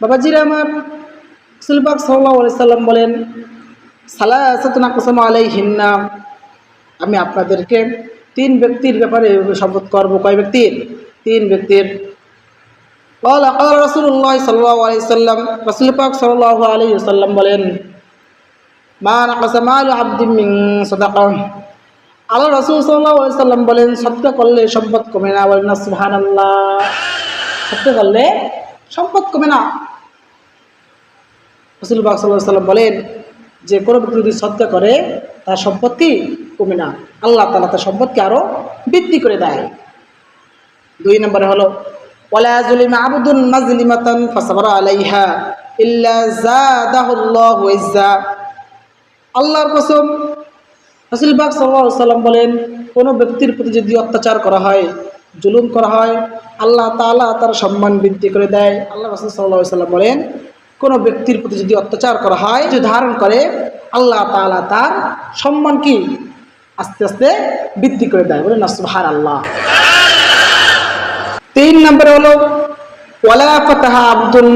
বাবাজিরা আমার সুলবাক সাল্লাহ সাল্লাম বলেন সালাসাতুনা কসম আলাই হিন্না আমি আপনাদেরকে তিন ব্যক্তির ব্যাপারে শপথ করবো কয় ব্যক্তির তিন ব্যক্তির قال قال رسول الله صلى الله عليه وسلم رسول পাক সাল্লাল্লাহু আলাইহি ওয়াসাল্লাম বলেন মা নাকাসা মালু আবদিন মিন সাদাকা আল্লাহ রাসূল সাল্লাল্লাহু আলাইহি সাল্লাম বলেন সদকা করলে সম্পদ কমে না বলেন না সুবহানাল্লাহ সদকা করলে সম্পদ কমে না রসুল পাক সাল্লাহ সাল্লাম বলেন যে কোনো ব্যক্তি যদি সদকা করে, তার সম্পত্তি কমে না। আল্লাহ তালা তার সম্পদকে আরও বৃদ্ধি করে দেয়। দুই নম্বরে হলো, ওয়ালা জুলিমা আবুদুন মাজলিমাতান ফাসাবারা আলাইহা আল্লাহর কসম সাল্লাম বলেন, কোনো ব্যক্তির প্রতি যদি অত্যাচার করা হয়, জুলুম করা হয়, আল্লাহ তাআলা তার সম্মান বৃদ্ধি করে দেয়। আল্লাহ রসুল সাল্লাহ সাল্লাম বলেন কোনো ব্যক্তির প্রতি যদি অত্যাচার করা হয়, যদি ধারণ করে, আল্লাহ তাআলা তার সম্মান কি? আস্তে আস্তে বৃদ্ধি করে দেয়। বলেন সুবহান আল্লাহ তিন নম্বরে হলো, ওয়ালা আব্দুল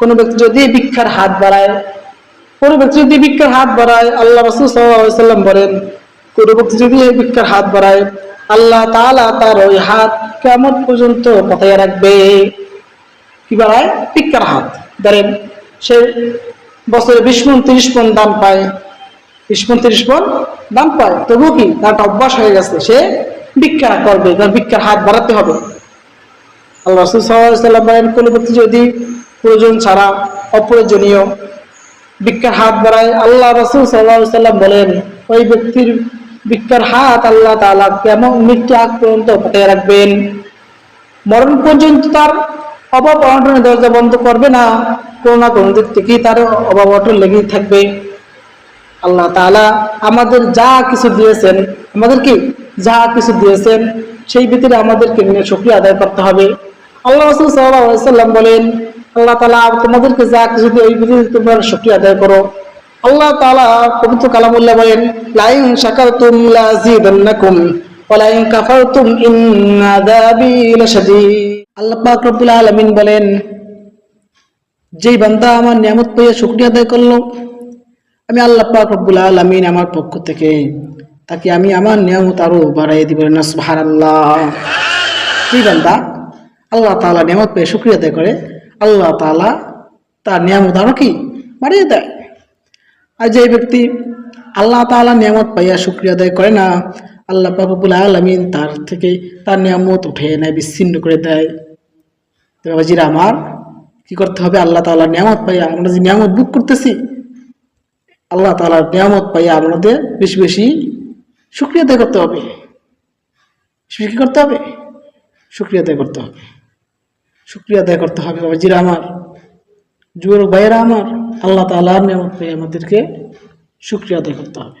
কোনো ব্যক্তি যদি ভিক্ষার হাত বাড়ায়, কোনো ব্যক্তি যদি ভিক্ষার হাত বাড়ায়, আল্লাহ রসুল সাল্লাম বলেন, কোনো ব্যক্তি যদি ভিক্ষার হাত বাড়ায়, আল্লাহ তাআলা তার ওই হাত কেমন পর্যন্ত পাতায় রাখবে? কি বাড়ায় ভিক্ষার হাত। ধরেন, সে বছরে বিশ মন তিরিশ মন দাম পায়। বিশ মন তিরিশ মন দাম পায়। তবুও কি? তার অভ্যাস হয়ে গেছে। সে ভিক্ষা করবে। তার ভিক্ষার হাত বাড়াতে হবে। আল্লাহ রসুল সাল্লাম বলেন কোনো ব্যক্তি যদি প্রয়োজন ছাড়া, অপ্রয়োজনীয় ভিক্ষার হাত বাড়ায়, আল্লাহ রসুল সাল্লাহ বলেন, ওই ব্যক্তির ভিক্ষার হাত আল্লাহ তালা কেমন মৃত্যু আগ পর্যন্ত পাঠিয়ে রাখবেন? মরণ পর্যন্ত তার অভাব অনটনের দরজা বন্ধ করবে না। কোনো না কোনো দিক থেকেই তার অভাব অনটন লেগেই থাকবে। আল্লাহ তাআলা আমাদের যা কিছু দিয়েছেন, আমাদের কি? যা কিছু দিয়েছেন, সেই ভিতরে আমাদেরকে নিয়ে শুক্রিয়া আদায় করতে হবে। আল্লাহ রসুল সাল্লাম বলেন, আল্লাহ তাআলা তোমাদেরকে যা কিছু দিয়ে এই ভিতরে তোমরা শুক্রিয়া আদায় করো। আল্লাহ তাআলা পবিত্র কালামুল্লাহ বলেন, লাইন শাকারতুম লাযিদান্নাকুম ওয়ালাইন কাফারতুম ইন্না আযাবি লাশাদীদ আল্লাহ পাক রব্বুল আলামিন বলেন, যেই বান্দা আমার নিয়ামত পেয়ে শুকরিয়া আদায় করল, আমি আল্লাহ পাক রব্বুল আলামিন আমার পক্ষ থেকে তাকে আমি আমার নিয়ামত আরও বাড়াই দিব না সুবহানাল্লাহ। যেই বান্দা? আল্লাহ তাআলা নিয়ামত পেয়ে শুকরিয়া আদায় করে, আল্লাহ তাআলা তার নিয়ামত আরও কি? বাড়িয়ে দেয়। আর যে ব্যক্তি আল্লাহ তাআলা নিয়ামত পাইয়া শুকরিয়া আদায় করে না, আল্লাহ পাক রব্বুল আলামিন তার থেকে তার নিয়ামত উঠে নেয় বিচ্ছিন্ন করে দেয়। তো বাবাজিরা আমার, কি করতে হবে? আল্লাহ তাআলার নিয়ামত পাইয়া আমরা যে নিয়ামত বুক করতেছি, আল্লাহ তাআলার নিয়ামত পাইয়া আমাদের বেশি বেশি শুক্রিয়া আদায় করতে হবে। কি করতে হবে? শুক্রিয়া আদায় করতে হবে। শুক্রিয়া আদায় করতে হবে বাবাজিরা আমার। যুবক ভাইয়েরা আমার, আল্লাহ তাআলার নিয়ামত পাইয়া আমাদেরকে শুক্রিয়া আদায় করতে হবে।